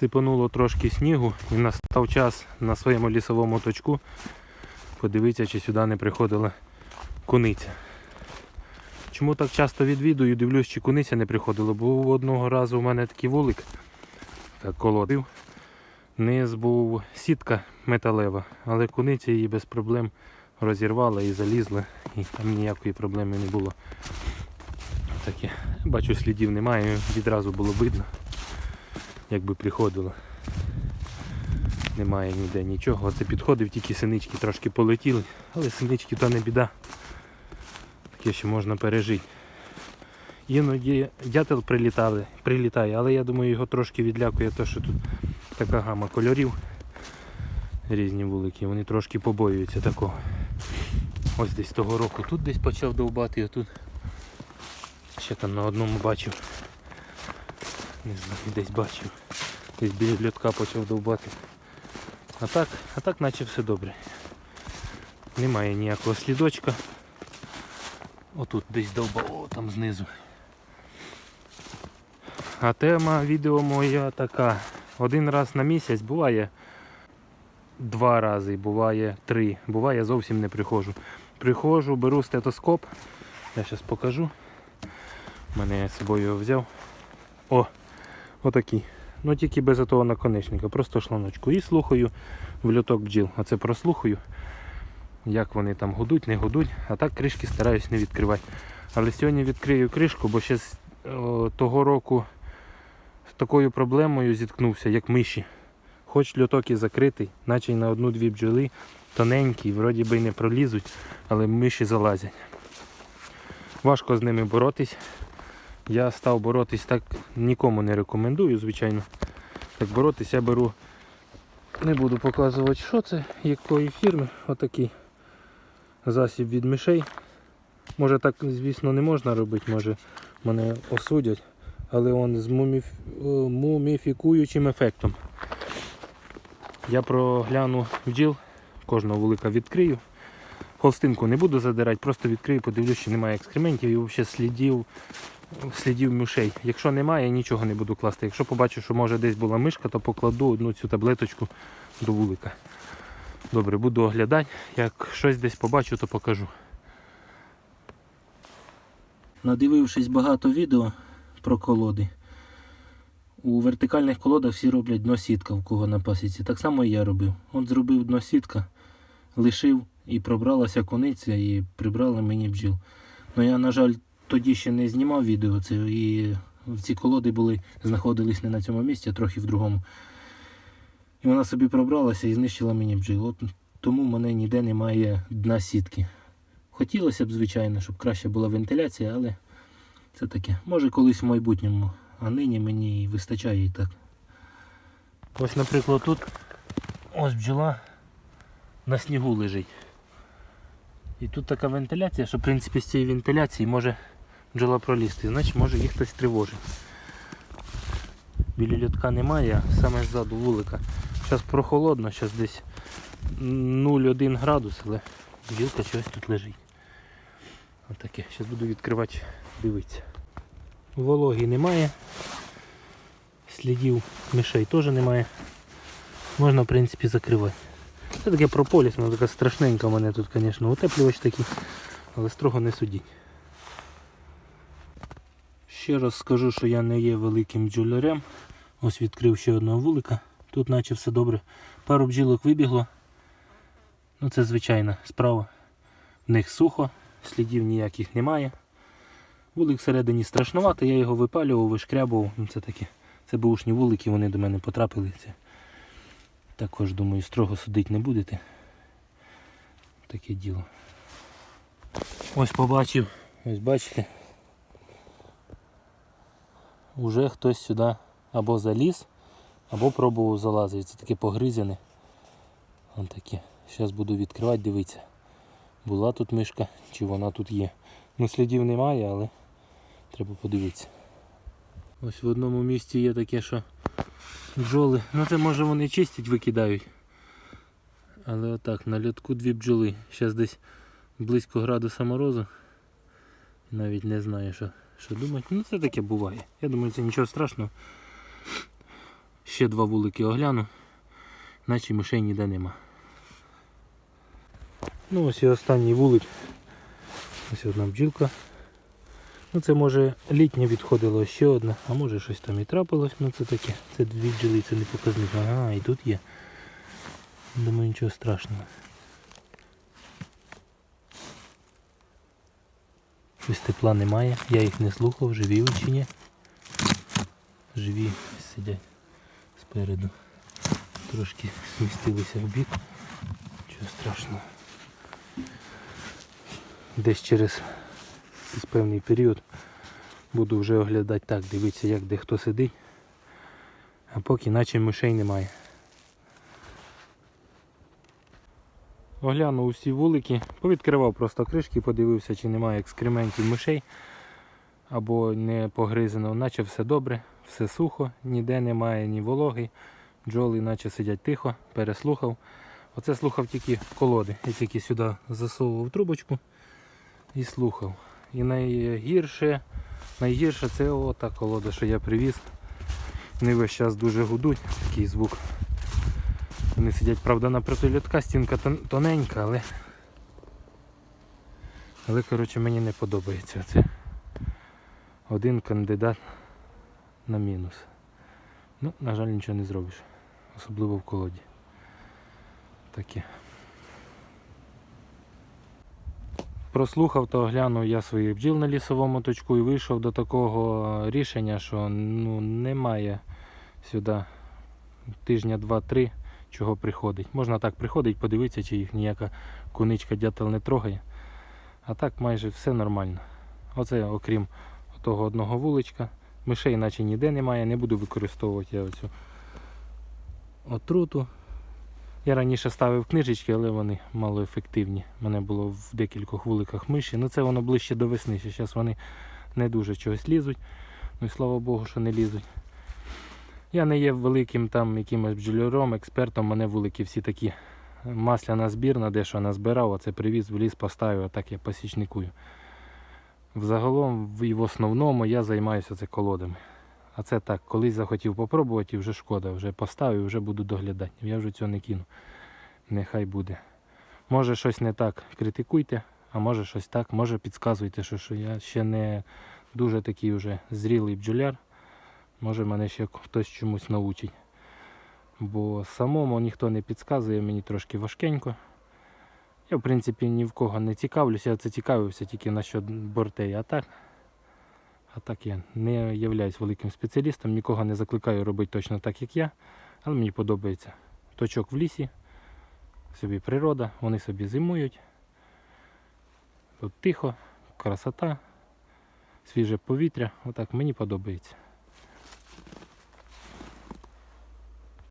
Сипануло трошки снігу і настав час на своєму лісовому точку подивитися, чи сюди не приходила куниця. Чому так часто відвідую, дивлюсь, чи куниця не приходила, бо одного разу у мене такий вулик, так колодив. Низ був сітка металева, але куниця її без проблем розірвала і залізла, і там ніякої проблеми не було. Таке. Бачу, слідів немає, відразу було видно, якби приходило. Немає ніде нічого. Оце підходив, тільки синички трошки полетіли, але синички то не біда. Таке ще можна пережити. Іноді дятел прилітали, прилітає, але я думаю його трошки відлякує те, що тут така гама кольорів. Різні вулики, вони трошки побоюються такого. Ось десь того року тут десь почав довбати, а тут ще там на одному бачив. Не знаю, десь бачив. Десь біля льотка почав довбати. А так, а так наче все добре. Немає ніякого слідочка. Отут десь довбав, о, там знизу. А тема відео моя така. Один раз на місяць буває два рази, буває три. Буває зовсім не приходжу. Приходжу, беру стетоскоп. Я зараз покажу. Мене я з собою його взяв. О! Отакий. Ну тільки без того наконечника, просто шланочку. І слухаю в льоток бджіл. Оце прослухаю, як вони там гудуть, не гудуть. А так кришки стараюсь не відкривати. Але сьогодні відкрию кришку, бо ще з о, того року з такою проблемою зіткнувся, як миші. Хоч льоток і закритий, наче й на одну-дві бджоли, тоненькі, вроді би й не пролізуть, але миші залазять. Важко з ними боротись. Я став боротись так, нікому не рекомендую, звичайно. Так боротись я беру, не буду показувати, що це, якої фірми, отакий засіб від мишей. Може так, звісно, не можна робити, може мене осудять, але він з муміф... е, муміфікуючим ефектом. Я прогляну бджіл, кожного вулика відкрию. Холстинку не буду задирати, просто відкрию, подивлюсь, чи немає екскрементів і взагалі слідів, слідів мишей. Якщо немає, я нічого не буду класти. Якщо побачу, що може десь була мишка, то покладу одну цю таблеточку до вулика. Добре, буду оглядати. Як щось десь побачу, то покажу. Надивившись багато відео про колоди. У вертикальних колодах всі роблять дно сітка, в кого на пасіці. Так само і я робив. От зробив дно сітка, лишив і пробралася кониця і прибрала мені бджіл. Ну я, на жаль, тоді ще не знімав відео це і ці колоди були, знаходились не на цьому місці, а трохи в другому. І вона собі пробралася і знищила мені бджіл. От тому в мене ніде немає дна сітки. Хотілося б, звичайно, щоб краще була вентиляція, але це таке. Може колись в майбутньому, а нині мені вистачає і так. Ось, наприклад, тут ось бджола на снігу лежить. І тут така вентиляція, що в принципі з цієї вентиляції може бджола пролізти, значить може їх хтось тривожить. Біля льотка немає, саме ззаду вулика. Зараз прохолодно, зараз десь 0,1 градус, але бджілка щось тут лежить. Отаке. Зараз буду відкривати, дивитися. Вологі немає. Слідів мишей теж немає. Можна в принципі закривати. Це таке прополіс, воно така страшненька в мене тут, звісно, утеплювач такий, але строго не судіть. Ще раз скажу, що я не є великим бджолярем. Ось відкрив ще одного вулика. Тут наче все добре. Пару бджілок вибігло. Ну це звичайна справа. В них сухо, слідів ніяких немає. Вулик всередині страшнувато, я його випалював, вишкрябував. Ну, це таке. Це бушні вулики, вони до мене потрапили. Це також, думаю, строго судити не будете. Таке діло. Ось побачив, ось бачите. Уже хтось сюди або заліз, або пробував залазити. Це таке погризяне. Ось таке. Зараз буду відкривати, дивитися. Була тут мишка, чи вона тут є. Ну слідів немає, але треба подивитися. Ось в одному місці є таке, що бджоли. Ну це може вони чистять, викидають. Але отак, на льотку дві бджоли. Зараз десь близько градуса морозу. Навіть не знаю, що, що думати. Ну це таке буває. Я думаю, це нічого страшного. Ще два вулики огляну, наче мишей ніде нема. Ну ось і останній вулик. Ось одна бджілка. Ну це може літнє відходило ще одна, а може щось там і трапилось, ну це таке. Це дві бджіли, це не показник. Ага, і тут є. Думаю, нічого страшного. Щось тепла немає, я їх не слухав, живі ви чи ні. Живі сидять спереду. Трошки смістилися в бік. Нічого страшного. Десь через певний період буду вже оглядати так, дивитися як де хто сидить. А поки наче мишей немає. Оглянув усі вулики, повідкривав просто кришки, подивився, чи немає екскрементів мишей або не погризано, наче все добре, все сухо, ніде немає ні вологи, бджоли наче сидять тихо, переслухав. Оце слухав тільки колоди. Я тільки сюди засовував трубочку і слухав. І найгірше, найгірше це ота колода, що я привіз. Вони весь час дуже гудуть, такий звук. Вони сидять, правда, напроти льотка, стінка тоненька, але. Але коротше мені не подобається це. Один кандидат на мінус. Ну, на жаль, нічого не зробиш. Особливо в колоді. Таке. Прослухав та оглянув я своїх бджіл на лісовому точку і вийшов до такого рішення, що ну, немає сюди тижня два-три чого приходить. Можна так приходить, подивитися, чи їх ніяка куничка дятел не трогає. А так майже все нормально. Оце окрім того одного вуличка. Мишей наче ніде немає, не буду використовувати я оцю отруту. Я раніше ставив книжечки, але вони малоефективні. У мене було в декількох вуликах миші. Ну це воно ближче до весни. ще Зараз вони не дуже чогось лізуть. Ну і слава Богу, що не лізуть. Я не є великим там якимось бджоляром, експертом, мене вулики всі такі масляна збірна, де що назбирав, оце привіз в ліс, поставив, а так я посічникую. Взагалом і в основному я займаюся це колодами. А це так, колись захотів попробувати і вже шкода, вже поставив, вже буду доглядати. Я вже цього не кину. Нехай буде. Може щось не так, критикуйте, а може щось так, може підказуйте, що, що я ще не дуже такий вже зрілий бджоляр. Може мене ще хтось чомусь научить. Бо самому ніхто не підказує, мені трошки важкенько. Я в принципі ні в кого не цікавлюся, я це цікавився тільки насчет бортей. А так, а так я не являюсь великим спеціалістом, нікого не закликаю робити точно так, як я. Але мені подобається. Точок в лісі, собі природа, вони собі зимують. Тут тихо, красота, свіже повітря. Отак мені подобається.